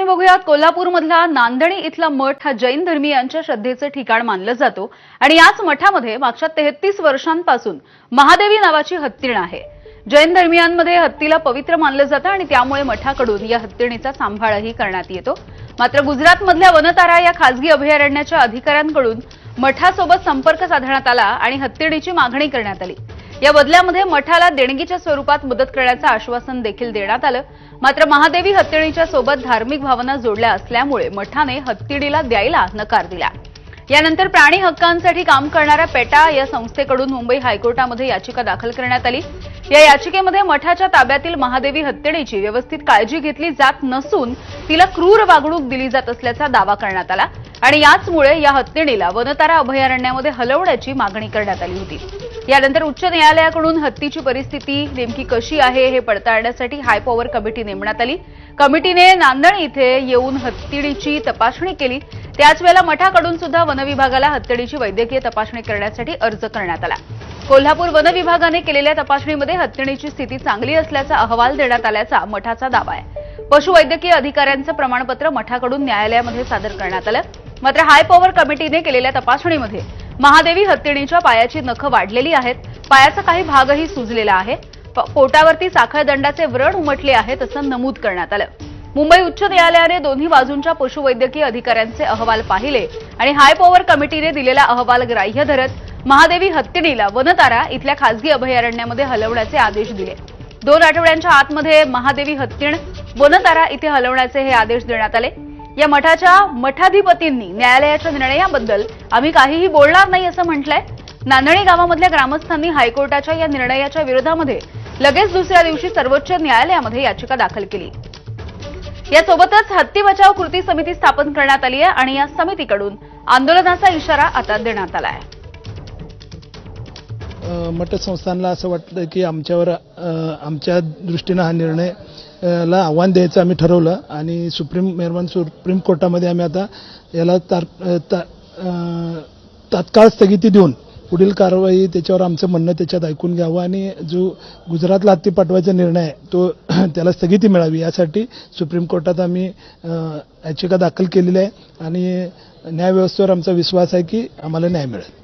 बातमी बघूयात. कोल्हापूरमधला नांदणी इथला मठ हा जैन धर्मीयांच्या श्रद्धेचं ठिकाण मानलं जातो आणि याच मठामध्ये मागच्या तेहतीस वर्षांपासून महादेवी नावाची हत्तीण आहे. जैन धर्मियांमध्ये हत्तीला पवित्र मानलं जातं आणि त्यामुळे मठाकडून या हत्तीणीचा सांभाळही करण्यात येतो. मात्र गुजरातमधल्या वनतारा या खासगी अभयारण्याच्या अधिकाऱ्यांकडून मठासोबत संपर्क साधण्यात आला आणि हत्तीणीची मागणी करण्यात आली. या बदल्यामध्ये मठाला देणगीच्या स्वरूपात मदत करण्याचं आश्वासन देखील देण्यात आलं. मात्र महादेवी हत्तीणीच्या सोबत धार्मिक भावना जोडल्या असल्यामुळे मठाने हत्तीडीला द्यायला नकार दिला. यानंतर प्राणी हक्कांसाठी काम करणाऱ्या पेटा या संस्थेकडून मुंबई हायकोर्टामध्ये याचिका दाखल करण्यात आली. या याचिकेमध्ये मठाच्या ताब्यातील महादेवी हत्तीणीची व्यवस्थित काळजी घेतली जात नसून तिला क्रूर वागणूक दिली जात असल्याचा दावा करण्यात आला. आणि याचमुळे या हत्तीणीला वनतारा अभयारण्यामध्ये हलवण्याची मागणी करण्यात आली होती. यानंतर उच्च न्यायालयाकडून हत्तीची परिस्थिती नेमकी कशी आहे हे पडताळण्यासाठी हाय पॉवर कमिटी नेमण्यात आली. कमिटीने नांदण इथे येऊन हत्तीणीची तपासणी केली. त्याच वेळेला मठाकडून सुद्धा वनविभागाला हत्तीणीची वैद्यकीय तपासणी करण्यासाठी अर्ज करण्यात आला. कोल्हापूर वन विभागाने केलेल्या तपासणीमध्ये हत्तीणीची स्थिती चांगली असल्याचा अहवाल देण्यात आल्याचा मठाचा दावा आहे. पशुवैद्यकीय अधिकाऱ्यांचं प्रमाणपत्र मठाकडून न्यायालयामध्ये सादर करण्यात आलं. मात्र हाय पॉवर कमिटीने केलेल्या तपासणीमध्ये महादेवी हत्तीणीच्या पायाची नखं वाढलेली आहेत. पायाचा काही भागही सुजलेला आहे. पोटावरती साखळदंडाचे व्रण उमटले आहेत असं नमूद करण्यात आलं. मुंबई उच्च न्यायालयाने दोन्ही बाजूंच्या पशुवैद्यकीय अधिकाऱ्यांचे अहवाल पाहिले आणि हाय पॉवर कमिटीने दिलेला अहवाल ग्राह्य धरत महादेवी हत्तीणीला वनतारा इथल्या खासगी अभयारण्यामध्ये हलवण्याचे आदेश दिले. दोन आठवड्यांच्या आतमध्ये महादेवी हत्तीण वनतारा इथे हलवण्याचे हे आदेश देण्यात आले. या मठाच्या मठाधिपतींनी न्यायालयाच्या निर्णयाबद्दल आम्ही काहीही बोलणार नाही असं म्हटलंय. नांदणी गावामधल्या ग्रामस्थांनी हायकोर्टाच्या या निर्णयाच्या विरोधामध्ये लगेच दुसऱ्या दिवशी सर्वोच्च न्यायालयामध्ये याचिका दाखल केली. यासोबतच हत्ती बचाव कृती समिती स्थापन करण्यात आली आहे आणि या समितीकडून आंदोलनाचा इशारा आता देण्यात आला आहे मठ संस्थानला असं वाटतं की आमच्यावर आमच्या दृष्टीनं हा निर्णय ला आव्हान द्यायचं आम्ही ठरवलं आणि सुप्रीम मेहरबान सुप्रीम कोर्टामध्ये आम्ही आता याला तार ता- तात्काळ स्थगिती देऊन पुढील कारवाई त्याच्यावर आमचं म्हणणं त्याच्यात ऐकून घ्यावं आणि जो गुजरातला हत्ती पाठवायचा निर्णय आहे तो त्याला स्थगिती मिळावी. यासाठी सुप्रीम कोर्टात आम्ही याचिका दाखल केलेली आहे आणि न्यायव्यवस्थेवर आमचा विश्वास आहे की आम्हाला न्याय मिळेल.